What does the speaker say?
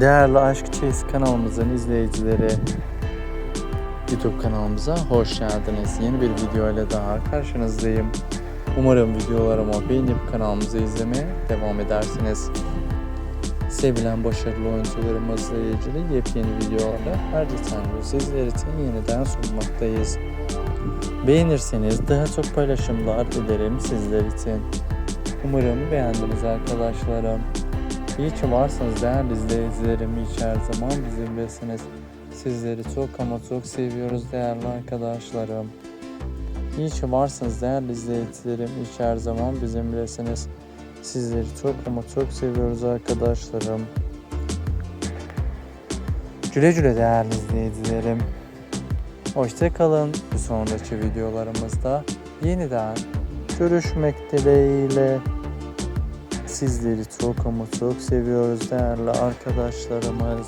Değerli Aşk Çeyiz kanalımızın izleyicileri YouTube kanalımıza hoş geldiniz. Yeni bir video ile daha karşınızdayım. Umarım videolarımı beğenip kanalımızı izlemeye devam edersiniz. Sevilen başarılı oyuncularımızla ilgili yepyeni videolarla her gün sizler için yeniden sunmaktayız. Beğenirseniz daha çok paylaşımlar dilerim sizler için. Umarım beğendiniz arkadaşlarım. İyi ki varsınız değerli izleyicilerim. Ki her zaman bizimlesiniz. Sizleri çok ama çok seviyoruz değerli arkadaşlarım. İyi ki varsınız değerli izleyicilerim. Ki her zaman bizimlesiniz. Sizleri çok ama çok seviyoruz arkadaşlarım. Güle güle değerli izleyicilerim. Hoşçakalın. Bir sonraki videolarımızda yeniden görüşmek dileğiyle. Sizleri çok ama çok seviyoruz değerli arkadaşlarımız.